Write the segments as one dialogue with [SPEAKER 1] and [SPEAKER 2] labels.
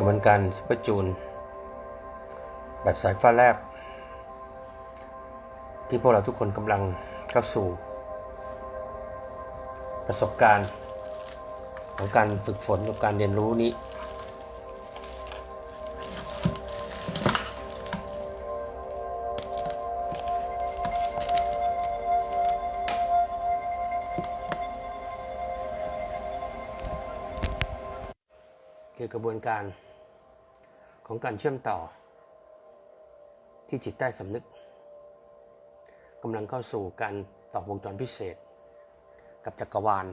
[SPEAKER 1] กระบวนการซุปเปอร์จูน แบบสายฟ้าแลบ ที่พวกเราทุกคนกำลังเข้าสู่ ประสบการณ์ของการฝึกฝนกับการเรียนรู้นี้ คือกระบวนการ ของการเชื่อมต่อ ที่จิตใต้สำนึกกำลังเข้าสู่การต่อวงจรพิเศษ กับจักรวาล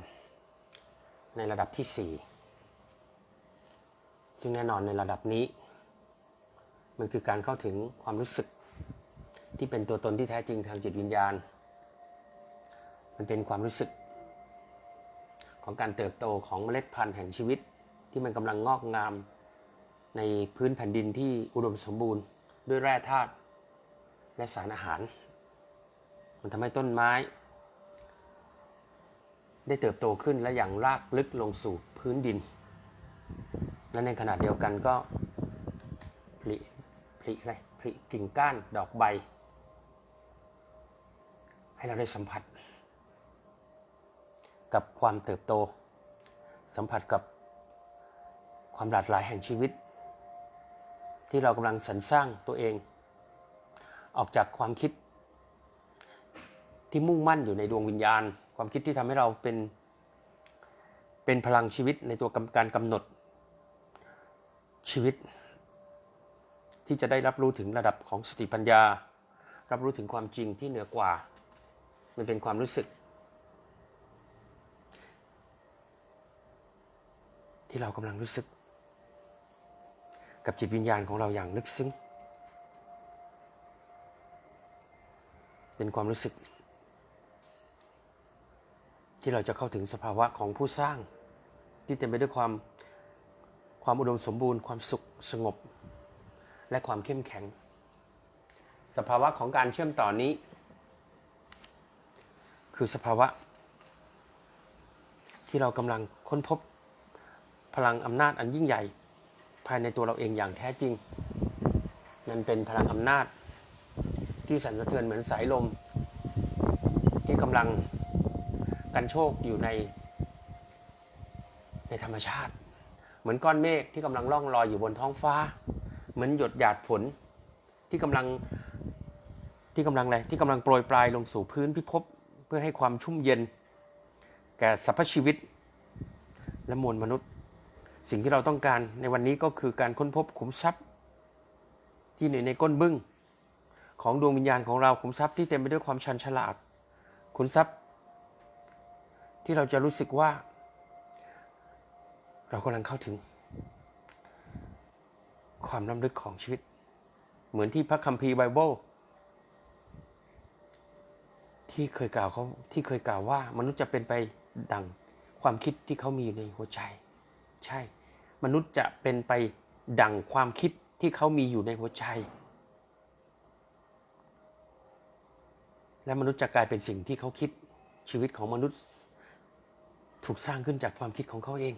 [SPEAKER 1] ในระดับที่ 4 ซึ่งแน่นอนในระดับนี้ มันคือการเข้าถึงความรู้สึก ที่เป็นตัวตนที่แท้จริงทางจิตวิญญาณ มันเป็นความรู้สึก ของการเติบโตของเมล็ดพันธุ์แห่งชีวิตที่มันกำลังงอกงาม ในพื้นแผ่นดินที่อุดมสมบูรณ์ด้วยแร่ธาตุและสารอาหาร มันทำให้ต้นไม้ ได้เติบโตขึ้นและอย่างรากลึกลงสู่พื้นดิน และในขณะเดียวกันก็ผลิผลิอะไรผลิกิ่งก้านดอกใบ ให้เราได้สัมผัส กับความเติบโต สัมผัสกับความหลากหลายแห่งชีวิต ที่เรากำลังสรรสร้างตัวเอง ออกจากความคิด ที่มุ่งมั่นอยู่ในดวงวิญญาณ ความคิดที่ทำให้เราเป็นเป็นพลังชีวิตในตัวกำการกำหนด ชีวิต ที่จะได้รับรู้ถึงระดับของสติปัญญา รับรู้ถึงความจริงที่เหนือกว่า มันเป็นความรู้สึก ที่เรากำลังรู้สึก กับจิตวิญญาณของเราอย่างลึกซึ้ง เป็นความรู้สึก ที่เราจะเข้าถึงสภาวะของผู้สร้าง ที่เต็มไปด้วยความความอุดมสมบูรณ์ความสุขสงบ และความเข้มแข็ง สภาวะของการเชื่อมต่อนนี้ คือสภาวะ ที่เรากำลังค้นพบพลังอำนาจอันยิ่งใหญ่ ภายในตัวเราเองอย่างแท้จริง มันเป็นพลังอำนาจ ที่สั่นสะเทือนเหมือนสายลม ที่กำลังกันโชคอยู่ใน ในธรรมชาติ เหมือนก้อนเมฆที่กำลังล่องลอยอยู่บนท้องฟ้า เหมือนหยดหยาดฝน ที่กำลังที่กำลังอะไรที่กำลังโปรยปลายลงสู่พื้นพิภพเพื่อให้ความชุ่มเย็น แก่สรรพชีวิตและมวลมนุษย์ สิ่งที่เราต้องการในวันนี้ก็คือการค้นพบขุมทรัพย์ ที่ในในก้นบึ้งของดวงวิญญาณของเราขุมทรัพย์ที่เต็มไปด้วยความชันฉลาดขุมทรัพย์ ที่เราจะรู้สึกว่า เรากำลังเข้าถึง ความล้ำลึกของชีวิต เหมือนที่พระคัมภีร์ไบเบิลที่เคยกล่าวเขาที่เคยกล่าวว่ามนุษย์จะเป็นไปดังความคิดที่เขามีอยู่ในหัวใจ ใช่ มนุษย์จะเป็นไปดั่งความคิดที่เขามีอยู่ในหัวใจ และมนุษย์จะกลายเป็นสิ่งที่เขาคิดชีวิตของมนุษย์ ถูกสร้างขึ้นจากความคิดของเขาเอง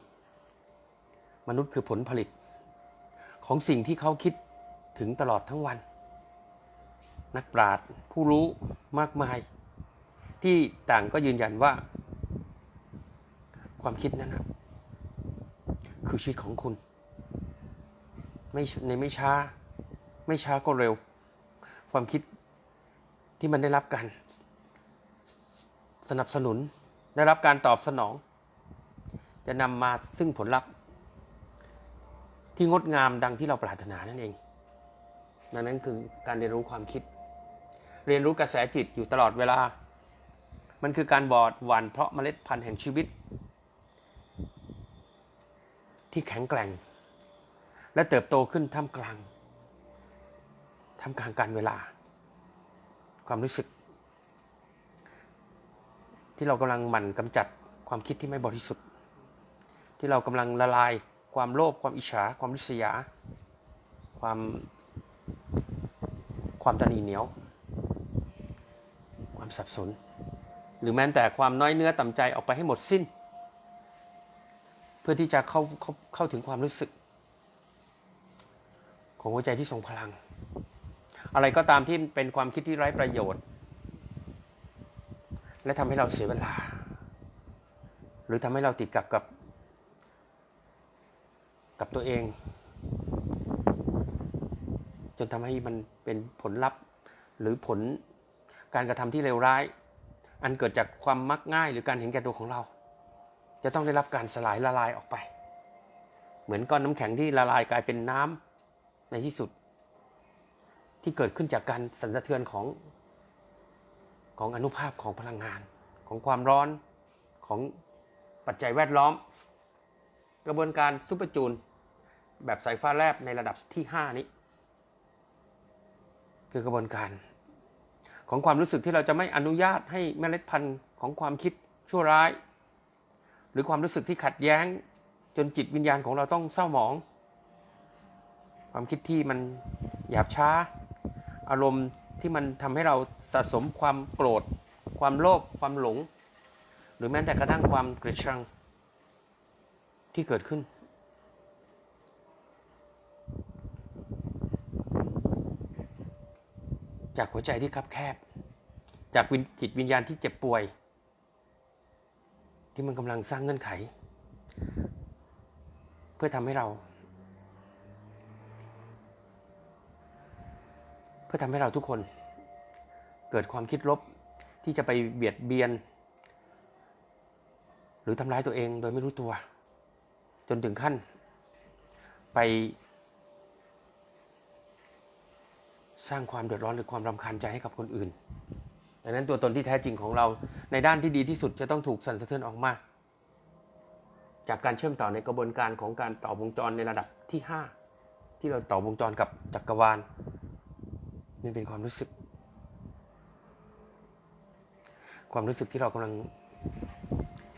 [SPEAKER 1] มนุษย์คือผลผลิต ของสิ่งที่เขาคิดถึงตลอดทั้งวัน นักปราชญ์ผู้รู้มากมาย ที่ต่างก็ยืนยันว่าความคิดนั้นนะ คือชีวิตของคุณ ไม่ในไม่ช้า ไม่ช้าก็เร็ว ความคิดที่มันได้รับการ สนับสนุน ได้รับการตอบสนอง จะนำมาซึ่งผลลัพธ์ ที่งดงามดังที่เราปรารถนานั่นเองนั่นนั้นคือการเรียนรู้ความคิด เรียนรู้กระแสจิตอยู่ตลอดเวลา มันคือการบอดหวานเพราะเมล็ดพันธุ์แห่งชีวิต ที่แข็งแกร่ง และเติบโตขึ้นท่ามกลางท่ามกลางการเวลา ความรู้สึก ที่เรากำลังหมั่นกำจัดความคิดที่ไม่บริสุทธิ์ ที่เรากำลังละลายความโลภความอิจฉา ความริษยา ความความตนีเหนียว ความสับสน หรือแม้แต่ความน้อยเนื้อต่ำใจออกไปให้หมดสิ้น พื่อที่จะเข้าเข้าเข้าถึงความรู้สึก ของหัวใจที่ทรงพลัง อะไรก็ตามที่เป็นความคิดที่ไร้ประโยชน์ และทำให้เราเสียเวลา หรือทำให้เราติดกับกับ กับตัวเอง จนทำให้มันเป็นผลลัพธ์หรือผลการกระทำที่เลวร้าย อันเกิดจากความมักง่ายหรือการเห็นแก่ตัวของเรา จะต้องได้รับการสลายละลายออกไป เหมือนก้อนน้ำแข็งที่ละลายกลายเป็นน้ำในที่สุด ที่เกิดขึ้นจากการสั่นสะเทือนของของอนุภาพของพลังงาน ของความร้อนของปัจจัยแวดล้อม กระบวนการซุปเปอร์จูน แบบสายฟ้าแลบในระดับที่ 5 นี้ คือกระบวนการของความรู้สึกที่เราจะไม่อนุญาตให้เมล็ดพันธุ์ของความคิดชั่วร้าย รือความรู้สึกที่ขัดแย้ง จนจิตวิญญาณของเราต้องเศร้าหมอง ความคิดที่มันหยาบช้า อารมณ์ที่มันทำให้เราสะสมความโกรธ ความโลภความหลง หรือแม้แต่กระทั่งความเกลียดชังที่เกิดขึ้น จากหัวใจที่คับแคบ จากจิตวิญญาณที่เจ็บป่วย ที่มันกำลังสร้างเงื่อนไข เพื่อทำให้เรา เพื่อทำให้เราทุกคน เกิดความคิดลบที่จะไปเบียดเบียน หรือทำร้ายตัวเองโดยไม่รู้ตัว จนถึงขั้น ไป สร้างความเดือดร้อนหรือความรำคาญใจให้กับคนอื่น ดังนั้นตัวตนที่แท้จริงของเราในด้านที่ดีที่สุดจะต้องถูกสั่นสะเทือนออกมา จากการเชื่อมต่อในกระบวนการของการต่อวงจรในระดับที่ 5 ที่เราต่อวงจรกับจักรวาลนี่เป็นความรู้สึก ความรู้สึกที่เรากำลัง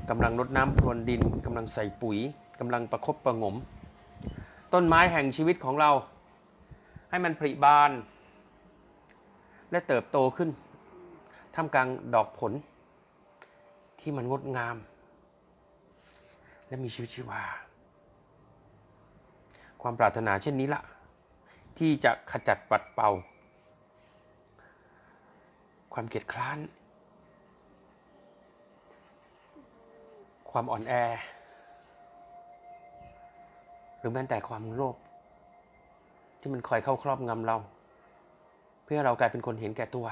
[SPEAKER 1] กำลังรดน้ำพรวนดินกำลังใส่ปุ๋ยกำลังประคบประงม ต้นไม้แห่งชีวิตของเรา ให้มันผลิบาน และเติบโตขึ้น ท่ามกลางดอกผล ที่มันงดงาม และมีชีวิตชีวา ความปรารถนาเช่นนี้ละที่จะขจัดปัดเป่า ความเกียดคร้าน ความอ่อนแอ หรือแม้แต่ความโลภที่มันคอยเข้าครอบงำเรา เพื่อเรากลายเป็นคนเห็นแก่ตัว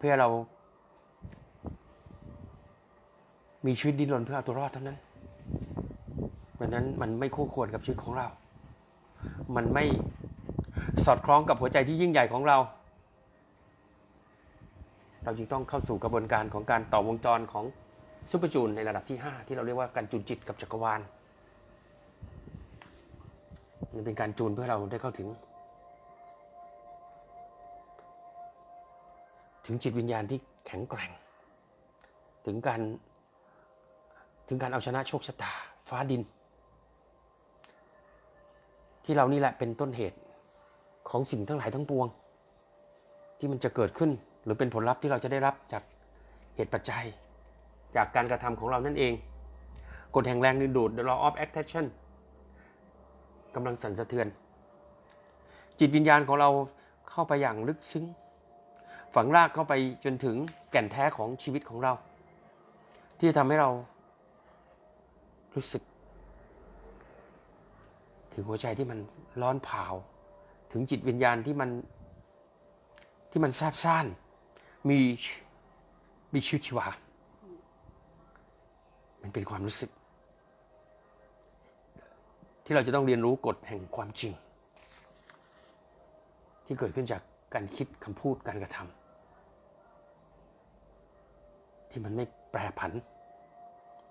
[SPEAKER 1] เพื่อเรา มีชีวิตดิ้นรนเพื่อเอาตัวรอดเท่านั้นดังนั้นมันไม่คู่ควรกับชีวิตของเรา มันไม่สอดคล้องกับหัวใจที่ยิ่งใหญ่ของเรา เราจึงต้องเข้าสู่กระบวนการของการต่อวงจรของซุปเปอร์จูนในระดับที่ 5 ที่เราเรียกว่าการจูนจิตกับจักรวาล มันเป็นการจูนเพื่อเราได้เข้าถึง ถึงจิตวิญญาณที่แข็งแกร่ง ถึงการถึงการเอาชนะโชคชะตา ฟ้าดิน ที่เรานี่แหละเป็นต้นเหตุของสิ่งทั้งหลายทั้งปวง ที่มันจะเกิดขึ้นหรือเป็นผลลัพธ์ที่เราจะได้รับจากเหตุปัจจัย จากการกระทำของเรานั่นเอง กฎแห่งแรงดึงดูด the law of attraction กำลังสั่นสะเทือน จิตวิญญาณของเราเข้าไปอย่างลึกซึ้ง ฝังรากเข้าไปจนถึงแก่นแท้ของชีวิตของเรา ที่ทำให้เรารู้สึก ถึงหัวใจที่มันร้อนเผาถึงจิตวิญญาณที่มันที่มันซาบซ่านมีมีชีวิตชีวา มันเป็นความรู้สึก ที่เราจะต้องเรียนรู้กฎแห่งความจริง ที่เกิดขึ้นจากการคิดคำพูดการกระทำ ที่มันไม่แปรผัน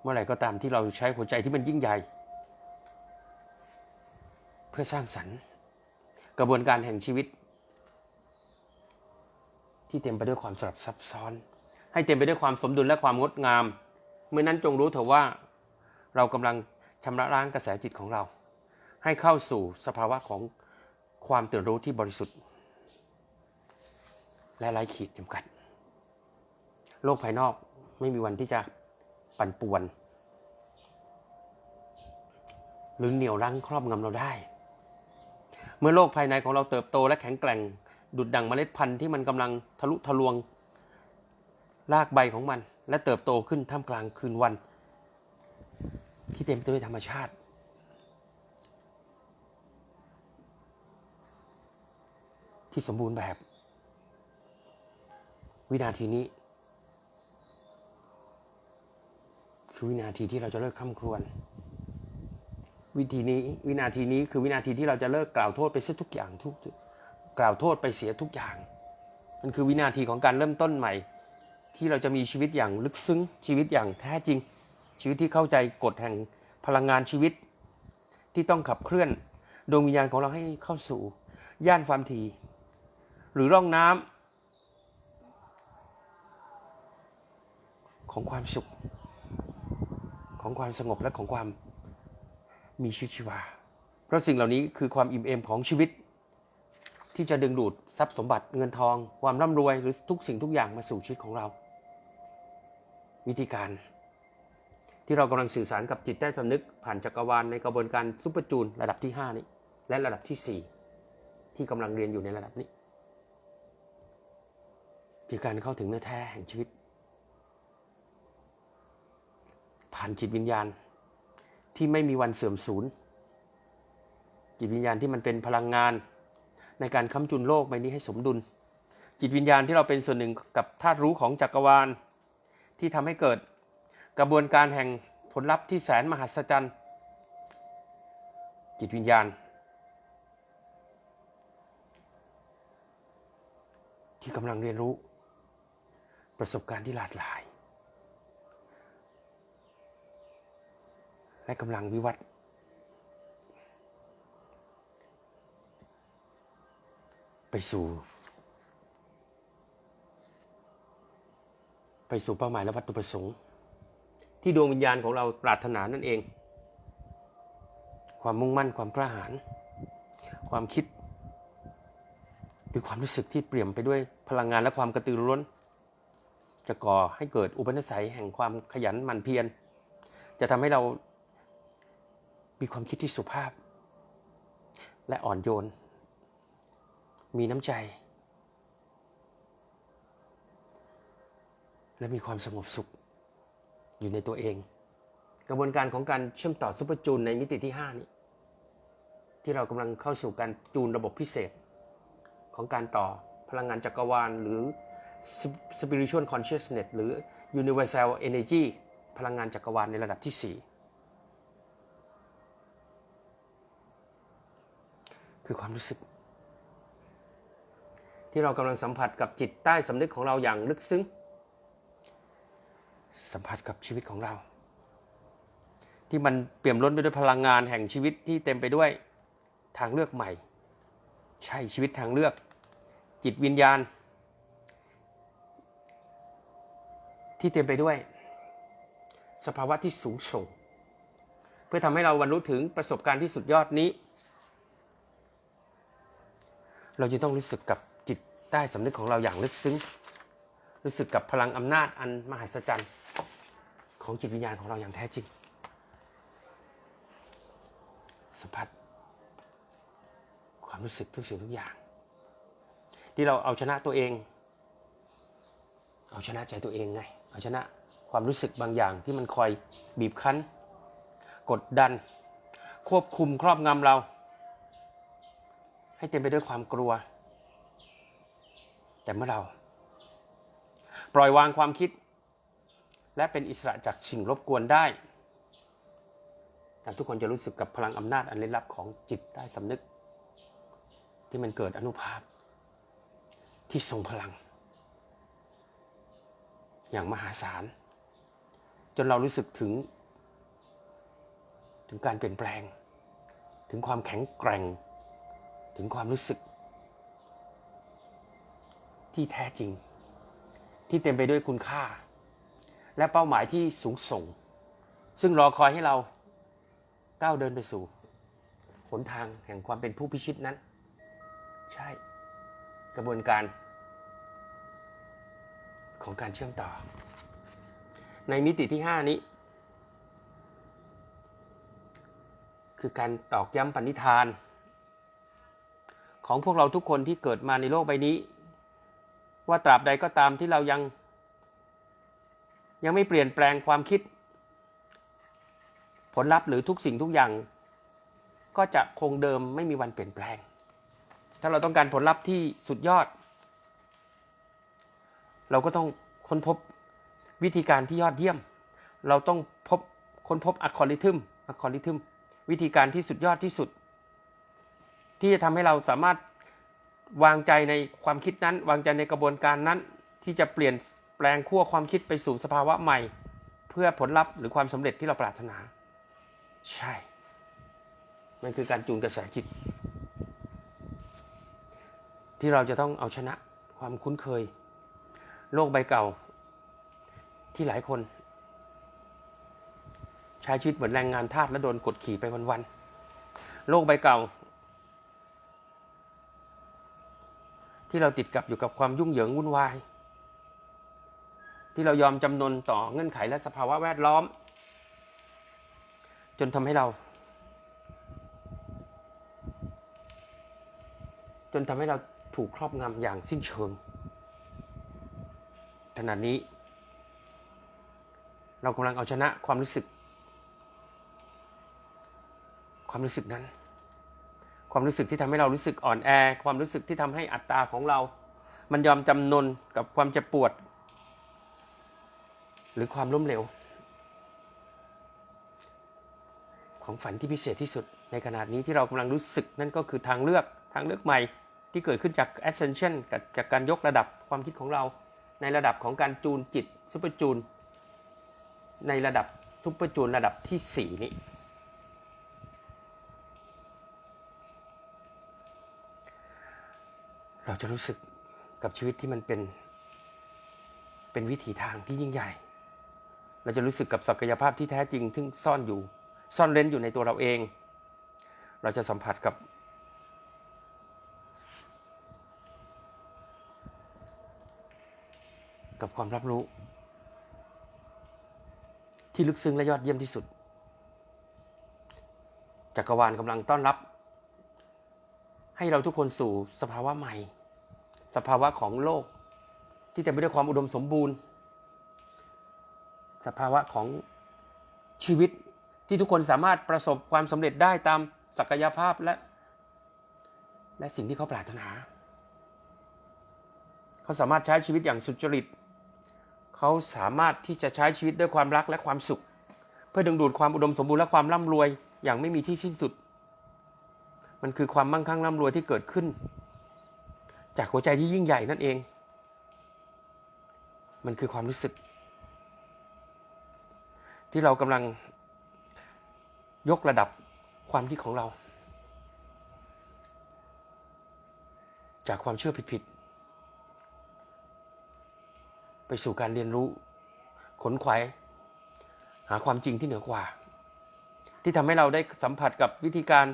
[SPEAKER 1] เมื่อไหร่ก็ตามที่เราใช้หัวใจที่มันยิ่งใหญ่ เพื่อสร้างสรรค์ กระบวนการแห่งชีวิต ที่เต็มไปด้วยความสลับซับซ้อน ให้เต็มไปด้วยความสมดุลและความงดงาม เมื่อนั้นจงรู้เถอะว่า เรากำลังชำระล้างกระแสจิตของเรา ให้เข้าสู่สภาวะของความตื่นรู้ที่บริสุทธิ์ และไร้ขีดจำกัด โลกภายนอก ไม่มีวันที่จะปั่นป่วน หรือเหนี่ยวรั้งครอบงำเราได้ เมื่อโลกภายในของเราเติบโตและแข็งแกร่ง ดุดดังเมล็ดพันธุ์ที่มันกำลังทะลุทะลวงรากใบของมัน และเติบโตขึ้นท่ามกลางคืนวัน ที่เต็มไปด้วยธรรมชาติที่สมบูรณ์แบบ วินาทีนี้ คือวินาทีที่เราจะเลิกข้ามครวญวิธีนี้วินาทีนี้คือวินาทีที่เราจะเลิกกล่าวโทษไปเสียทุกอย่างทุกกล่าวโทษไปเสียทุกอย่าง มันคือวินาทีของการเริ่มต้นใหม่ ที่เราจะมีชีวิตอย่างลึกซึ้งชีวิตอย่างแท้จริง ชีวิตที่เข้าใจกฎแห่งพลังงานชีวิต ที่ต้องขับเคลื่อนดวงวิญญาณของเราให้เข้าสู่ย่านความถี่หรือร่องน้ำของความสุข ของความสงบและของความมีชีวิตชีวา เพราะสิ่งเหล่านี้คือความอิ่มเอมของชีวิต ที่จะดึงดูดทรัพย์สมบัติเงินทอง ความร่ำรวยหรือทุกสิ่งทุกอย่างมาสู่ชีวิตของเรา วิธีการ ที่เรากำลังสื่อสารกับจิตใต้สำนึกผ่านจักรวาลในกระบวนการซุปเปอร์จูนระดับที่ 5 นี้ และระดับที่ 4 ที่กำลังเรียนอยู่ในระดับนี้ คือการเข้าถึงเนื้อแท้แห่งชีวิต ผ่านจิตวิญญาณ ที่ไม่มีวันเสื่อมสูญจิตวิญญาณที่มันเป็นพลังงาน ในการค้ำจุนโลกใบนี้ให้สมดุล จิตวิญญาณที่เราเป็นส่วนหนึ่งกับธาตุรู้ของจักรวาล ที่ทำให้เกิดกระบวนการแห่งผลลัพธ์ที่แสนมหัศจรรย์ จิตวิญญาณ ที่กำลังเรียนรู้ ประสบการณ์ที่หลากหลาย และกำลังวิวัฒน์ไปสู่ ไปสู่เป้าหมายและวัตถุประสงค์ ที่ดวงวิญญาณของเราปรารถนานั่นเอง ความมุ่งมั่นความกล้าหาญความคิดหรือความรู้สึกที่เปลี่ยมไปด้วยพลังงานและความกระตือรือร้น จะก่อให้เกิดอุปนิสัยแห่งความขยันหมั่นเพียร จะทำให้เรา มีความคิดที่สุภาพ และอ่อนโยน มีน้ำใจ และมีความสงบสุข อยู่ในตัวเอง กระบวนการของการเชื่อมต่อซุปเปอร์จูนในมิติที่ 5 นี้ ที่เรากำลังเข้าสู่การจูนระบบพิเศษ ของการต่อพลังงานจักรวาล หรือ spiritual consciousness หรือ universal energy พลังงานจักรวาลในระดับที่ 4 คือความรู้สึก ที่เรากำลังสัมผัสกับจิตใต้สำนึกของเราอย่างลึกซึ้ง สัมผัสกับชีวิตของเรา ที่มันเปี่ยมล้นไปด้วยพลังงานแห่งชีวิตที่เต็มไปด้วยทางเลือกใหม่ ใช่ชีวิตทางเลือก จิตวิญญาณ ที่เต็มไปด้วย สภาวะที่สูงส่ง เพื่อทำให้เราบรรลุถึงประสบการณ์ที่สุดยอดนี้ เราจะต้องรู้สึกกับจิตใต้สำนึกของเราอย่างลึกซึ้ง รู้สึกกับพลังอำนาจอันมหัศจรรย์ของจิตวิญญาณของเราอย่างแท้จริงสัมผัสความรู้สึกทุกสิ่งทุกอย่าง ที่เราเอาชนะตัวเอง เอาชนะใจตัวเองไงเอาชนะความรู้สึกบางอย่างที่มันคอยบีบคั้น กดดัน ควบคุมครอบงำเรา ให้เต็มไปด้วยความกลัว แต่เมื่อเรา ปล่อยวางความคิด และเป็นอิสระจากสิ่งรบกวนได้ทุกคนจะรู้สึกกับพลังอำนาจอันลึกลับของจิตใต้สำนึก ที่มันเกิดอนุภาพ ที่ทรงพลัง อย่างมหาศาล จนเรารู้สึกถึง ถึงการเปลี่ยนแปลง ถึงความแข็งแกร่ง ถึงความรู้สึก ที่แท้จริง ที่เต็มไปด้วยคุณค่า และเป้าหมายที่สูงส่ง ซึ่งรอคอยให้เราก้าวเดินไปสู่หนทางแห่งความเป็นผู้พิชิตนั้น ใช่ กระบวนการ ของการเชื่อมต่อ ในมิติที่ 5 นี้ คือการตอกย้ำปณิธาน ของพวกเราทุกคนที่เกิดมาในโลกใบนี้ ว่าตราบใดก็ตามที่เรายัง ยังไม่เปลี่ยนแปลงความคิด ผลลัพธ์หรือทุกสิ่งทุกอย่าง ก็จะคงเดิมไม่มีวันเปลี่ยนแปลง ถ้าเราต้องการผลลัพธ์ที่สุดยอด เราก็ต้องค้นพบวิธีการที่ยอดเยี่ยม เราต้องพบค้นพบอัลกอริทึมอัลกอริทึมวิธีการที่สุดยอดที่สุด ที่จะทำให้เราสามารถวางใจในความคิดนั้น วางใจในกระบวนการนั้น ที่จะเปลี่ยนแปลงขั้วความคิดไปสู่สภาวะใหม่ เพื่อผลลัพธ์หรือความสำเร็จที่เราปรารถนา ใช่ มันคือการจูนกระแสจิต ที่เราจะต้องเอาชนะความคุ้นเคย โลกใบเก่า ที่หลายคน ใช้ชีวิตเหมือนแรงงานทาสและโดนกดขี่ไปวันๆโลกใบเก่า ที่เราติดกับอยู่กับความยุ่งเหยิงวุ่นวาย ที่เรายอมจำนนต่อเงื่อนไขและสภาวะแวดล้อม จนทำให้เรา จนทำให้เราถูกครอบงำอย่างสิ้นเชิงขณะนี้ เรากำลังเอาชนะความรู้สึก ความรู้สึกนั้น ความรู้สึกที่ทำให้เรารู้สึกอ่อนแอ ความรู้สึกที่ทำให้อัตตาของเรา มันยอมจำนนกับความเจ็บปวด หรือความล้มเหลวของฝันที่พิเศษที่สุดในขนาดนี้ที่เรากำลังรู้สึกนั่นก็คือทางเลือกทางเลือกใหม่ที่เกิดขึ้นจาก ascension กับจากการยกระดับความคิดของเรา ในระดับของการจูนจิตซุปเปอร์จูน ในระดับซุปเปอร์จูนระดับที่สี่นี้ เราจะรู้สึกกับชีวิตที่มันเป็น เป็นวิถีทางที่ยิ่งใหญ่ เราจะรู้สึกกับศักยภาพที่แท้จริงที่ซ่อนอยู่ ซ่อนเร้นอยู่ในตัวเราเอง เราจะสัมผัสกับ กับความรับรู้ ที่ลึกซึ้งและยอดเยี่ยมที่สุดจักรวาลกำลังต้อนรับ ให้เราทุกคนสู่สภาวะใหม่ ภาวะของโลก ที่เต็มไปด้วยความอุดมสมบูรณ์ สภาวะของชีวิตที่ทุกคนสามารถประสบความสำเร็จได้ตามศักยภาพและ และสิ่งที่เขาปรารถนา เขาสามารถใช้ชีวิตอย่างสุจริต เขาสามารถที่จะใช้ชีวิตด้วยความรักและความสุข เพื่อดึงดูดความอุดมสมบูรณ์และความร่ำรวยอย่างไม่มีที่สิ้นสุด มันคือความมั่งคั่งร่ำรวยที่เกิดขึ้น จากหัวใจที่ยิ่งใหญ่นั่นเอง มันคือความรู้สึก ที่เรากำลังยกระดับความคิดของเรา จากความเชื่อผิดๆ ไปสู่การเรียนรู้ ขนขวายหาความจริงที่เหนือกว่า ที่ทำให้เราได้สัมผัสกับวิธีการ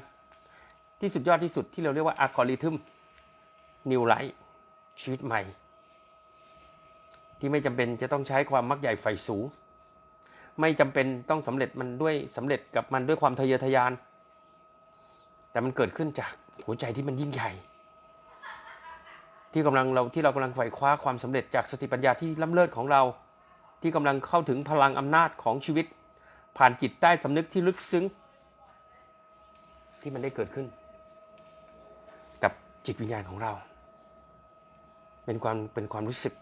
[SPEAKER 1] ที่สุดยอดที่สุดที่เราเรียกว่าอัลกอริทึม นิวไลท์ชีวิตใหม่ ที่ไม่จำเป็นจะต้องใช้ความมักใหญ่ไฟสูง ไม่จำเป็นต้องสำเร็จมันด้วยสำเร็จกับมันด้วยความทะเยอทะยาน แต่มันเกิดขึ้นจากหัวใจที่มันยิ่งใหญ่ ที่กำลังเราที่เรากำลังไขว่คว้าความสำเร็จจากสติปัญญาที่ล้ำเลิศของเรา ที่กำลังเข้าถึงพลังอำนาจของชีวิต ผ่านจิตใต้สำนึกที่ลึกซึ้ง ที่มันได้เกิดขึ้น กับจิตวิญญาณของเรา เป็นความเป็นความรู้สึก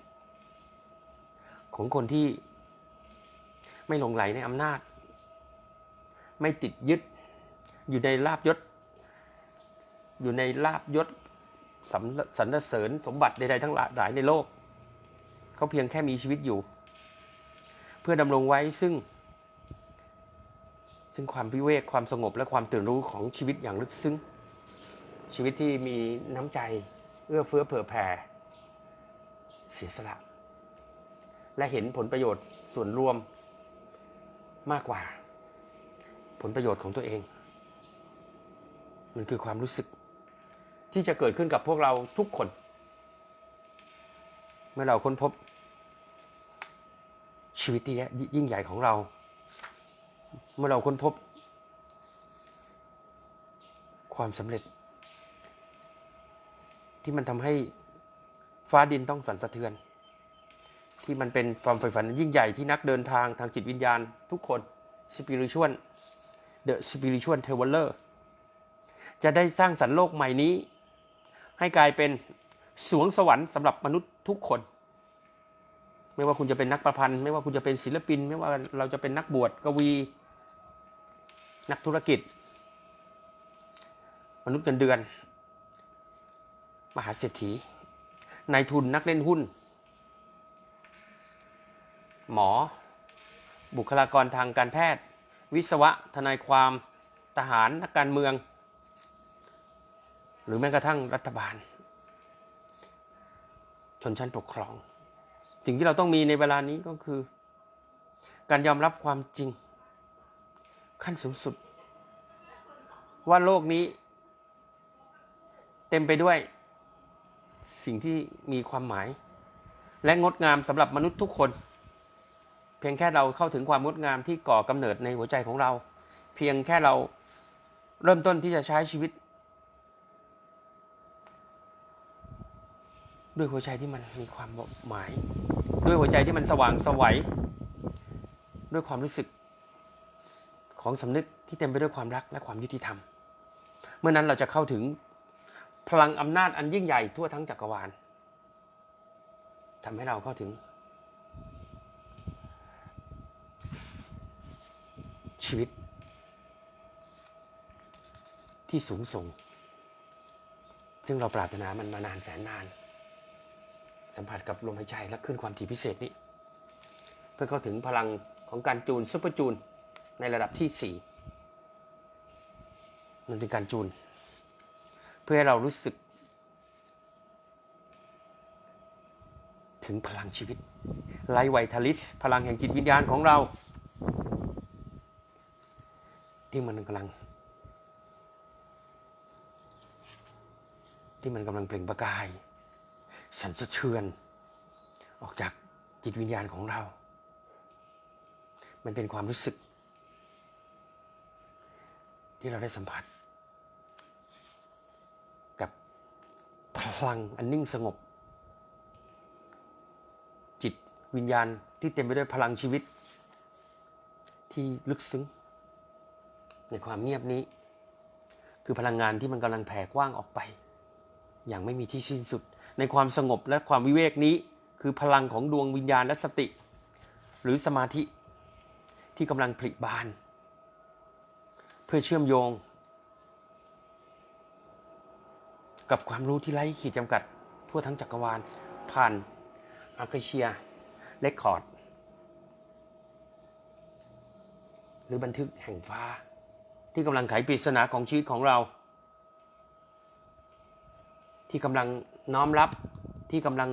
[SPEAKER 1] ของคนที่ไม่หลงไหลในอำนาจ ไม่ติดยึด อยู่ในลาบยศ อยู่ในลาบยศสสรรเสริญสมบัติใดๆทั้งหลายในโลก เขาเพียงแค่มีชีวิตอยู่ เพื่อดำรงไว้ซึ่ง ซึ่งความวิเวกความสงบและความตื่นรู้ของชีวิตอย่างลึกซึ้งชีวิตที่มีน้ำใจ เอื้อเฟื้อเผื่อแผ่ เสียสละ และเห็นผลประโยชน์ส่วนรวมมากกว่า ผลประโยชน์ของตัวเอง มันคือความรู้สึก ที่จะเกิดขึ้นกับพวกเราทุกคน เมื่อเราค้นพบ ชีวิตที่ยิ่งใหญ่ของเรา เมื่อเราค้นพบ ความสำเร็จ ที่มันทำให้ ฟ้าดินต้องสั่นสะเทือน ที่มันเป็นความใฝ่ฝันอันยิ่งใหญ่ที่นักเดินทางทางจิตวิญญาณ ทุกคน spiritual the spiritual traveler จะได้สร้างสรรค์โลกใหม่นี้ ให้กลายเป็นสวงสวรรค์สำหรับมนุษย์ทุกคน ไม่ว่าคุณจะเป็นนักประพันธ์ ไม่ว่าคุณจะเป็นศิลปิน ไม่ว่าเราจะเป็นนักบวชกวี นักธุรกิจ มนุษย์เงินเดือน มหาเศรษฐี นายทุนนักเล่นหุ้น หมอ บุคลากรทางการแพทย์ วิศวะ ทนายความ ทหาร นักการเมือง หรือแม้กระทั่งรัฐบาล ชนชั้นปกครอง สิ่งที่เราต้องมีในเวลานี้ก็คือ การยอมรับความจริง ขั้นสูงสุด ว่าโลกนี้ เต็มไปด้วย สิ่งที่มีความหมาย และงดงามสำหรับมนุษย์ทุกคน เพียงแค่เราเข้าถึงความงดงามที่ก่อกำเนิดในหัวใจของเรา เพียงแค่เราเริ่มต้นที่จะใช้ชีวิต ด้วยหัวใจที่มันมีความหมาย ด้วยหัวใจที่มันสว่างสวัยด้วยความรู้สึกของสำนึกที่เต็มไปด้วยความรักและความยุติธรรม เมื่อนั้นเราจะเข้าถึง พลังอำนาจอันยิ่งใหญ่ทั่วทั้งจักรวาลทำให้เราเข้าถึง ชีวิต ที่สูงส่ง ซึ่งเราปรารถนามันมานานแสนนาน สัมผัสกับลมหายใจและขึ้นความถี่พิเศษนี้ เพื่อเข้าถึงพลังของการจูนซุปเปอร์จูนในระดับที่ 4 มันเป็นการจูน เพื่อให้เรารู้สึก ถึงพลังชีวิตไลไวทาลิสพลังแห่งจิตวิญญาณของเรา ที่มันกำลัง ที่มันกำลังเปล่งประกาย สันสะเทือน ออกจากจิตวิญญาณของเรา มันเป็นความรู้สึก ที่เราได้สัมผัส กับ พลังอันนิ่งสงบ จิตวิญญาณที่เต็มไปด้วยพลังชีวิต ที่ลึกซึ้ง ในความเงียบนี้ คือพลังงานที่มันกำลังแผ่กว้างออกไป อย่างไม่มีที่สิ้นสุด ในความสงบและความวิเวกนี้ คือพลังของดวงวิญญาณและสติ หรือสมาธิที่กำลังผลิบาน เพื่อเชื่อมโยง กับความรู้ที่ไร้ขีดจำกัดทั่วทั้งจักรวาล ผ่านอาคเชียเลคคอร์ด หรือบันทึกแห่งฟ้า ที่กำลังไขปริศนาของชีวิตของเรา ที่กำลังน้อมรับที่กำลัง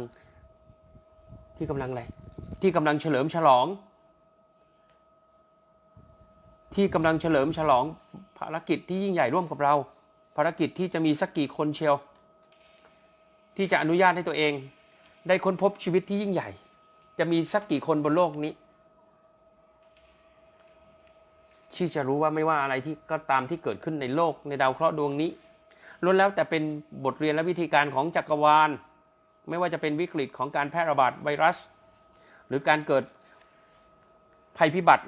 [SPEAKER 1] ที่กำลังอะไรที่กำลังเฉลิมฉลอง ที่กำลังเฉลิมฉลองภารกิจที่ยิ่งใหญ่ร่วมกับเรา ภารกิจที่จะมีสักกี่คนเชียว ที่จะอนุญาตให้ตัวเอง ได้ค้นพบชีวิตที่ยิ่งใหญ่ จะมีสักกี่คนบนโลกนี้ ที่จะรู้ว่าไม่ว่าอะไรที่ก็ตามที่เกิดขึ้นในโลกในดาวเคราะห์ดวงนี้ล้วนแล้วแต่เป็นบทเรียนและวิธีการของจักรวาล ไม่ว่าจะเป็นวิกฤตของการแพร่ระบาดไวรัส หรือการเกิดภัยพิบัติ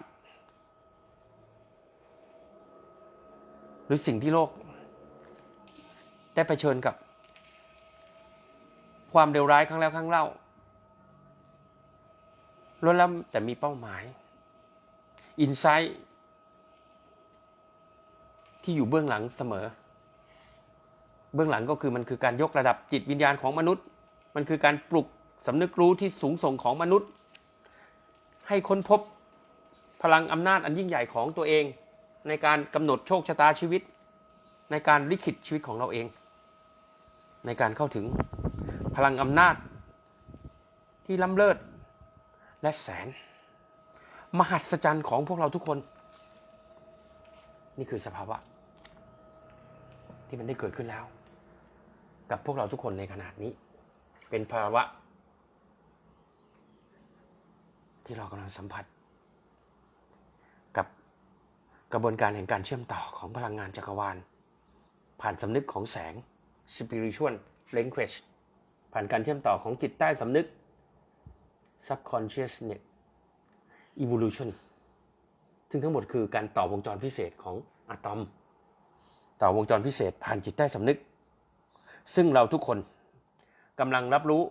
[SPEAKER 1] หรือสิ่งที่โลก ได้เผชิญกับ ความเลวร้ายครั้งแล้วครั้งเล่าล้วนแล้วแต่มีเป้าหมายอินไซต์ที่อยู่เบื้องหลังเสมอ เบื้องหลังก็คือมันคือการยกระดับจิตวิญญาณของมนุษย์ มันคือการปลุกสำนึกรู้ที่สูงส่งของมนุษย์ ให้ค้นพบพลังอำนาจอันยิ่งใหญ่ของตัวเอง ในการกำหนดโชคชะตาชีวิต ในการลิขิตชีวิตของเราเอง ในการเข้าถึงพลังอำนาจที่ล้ำเลิศและแสน มหัศจรรย์ของพวกเราทุกคน นี่คือสภาวะ ที่มันได้เกิดขึ้นแล้ว กับพวกเราทุกคนในขนาดนี้ เป็นภาวะ ที่เรากำลังสัมผัส กับกระบวนการแห่งการเชื่อมต่อของพลังงานจักรวาล ผ่านสำนึกของแสง spiritual language ผ่านการเชื่อมต่อของจิตใต้สำนึก subconsciousness evolution ซึ่งทั้งหมดคือการต่อวงจรพิเศษของอะตอม ต่อวงจรพิเศษผ่านจิตใต้สำนึก ซึ่งเราทุกคนกำลังรับรู้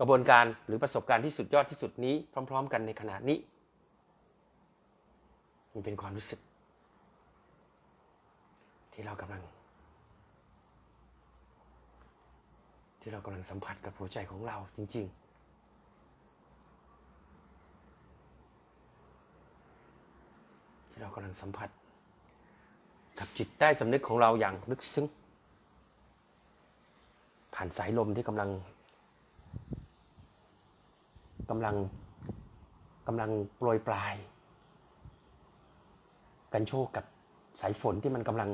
[SPEAKER 1] กระบวนการหรือประสบการณ์ที่สุดยอดที่สุดนี้ พร้อม ๆ กันในขณะนี้ มันเป็นความรู้สึก ที่เรากำลัง ที่เรากำลังสัมผัสกับหัวใจของเราจริง ๆที่เรากำลังสัมผัส กับจิตใต้สำนึกของเราอย่างลึกซึ้ง ผ่านสายลมที่กำลังกำลังกำลังโปรยปลาย กันโชกกับสายฝนที่มันกำลัง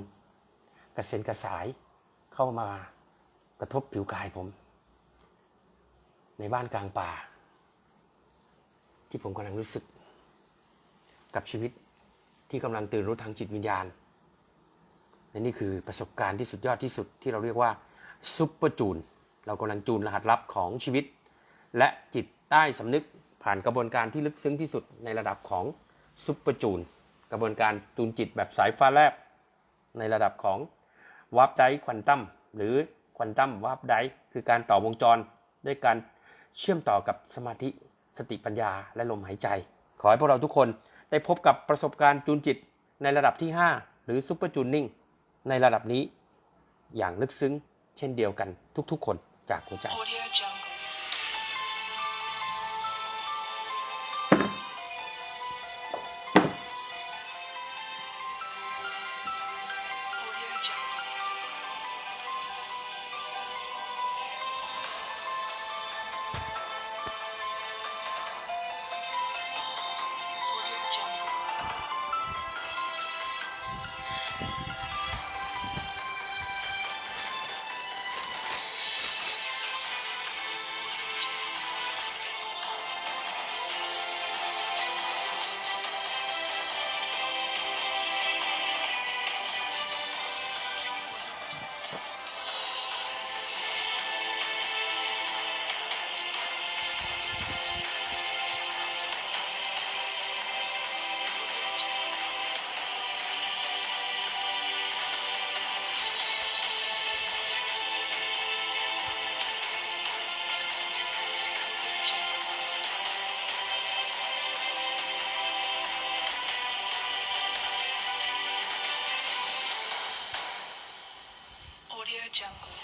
[SPEAKER 1] กระเซ็นกระสายเข้ามา กระทบผิวกายผม ในบ้านกลางป่า ที่ผมกำลังรู้สึก กับชีวิตที่กำลังตื่นรู้ทางจิตวิญญาณและนี่คือประสบการณ์ที่สุดยอดที่สุดที่เราเรียกว่าซุปเปอร์จูน เรากำลังจูนรหัสลับของชีวิต และจิตใต้สำนึกผ่านกระบวนการที่ลึกซึ้งที่สุดในระดับของซุปเปอร์จูน กระบวนการจูนจิตแบบสายฟ้าแลบในระดับของวาร์ปไดควอนตัมหรือ ควอนตัมวาร์ปไดคือการต่อวงจรด้วยการเชื่อมต่อกับสมาธิสติปัญญาและลมหายใจ ขอให้พวกเราทุกคนได้พบกับประสบการณ์จูนจิตในระดับที่ 5 หรือซุปเปอร์จูนนิ่งในระดับนี้ อย่างลึกซึ้งเช่นเดียวกันทุกๆคนจากหัวใจ
[SPEAKER 2] Jungle.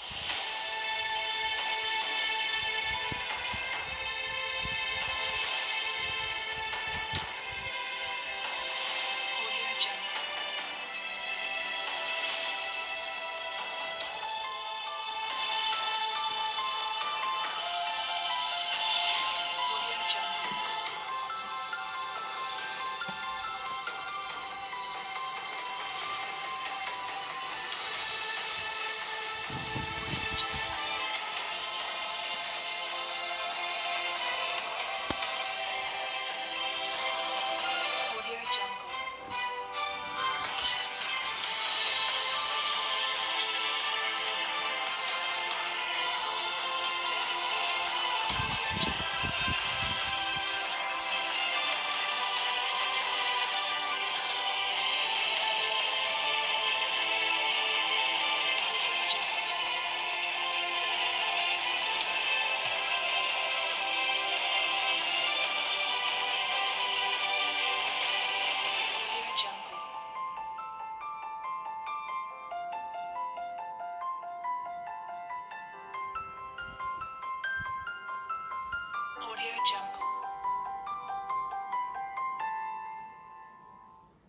[SPEAKER 2] Jungle.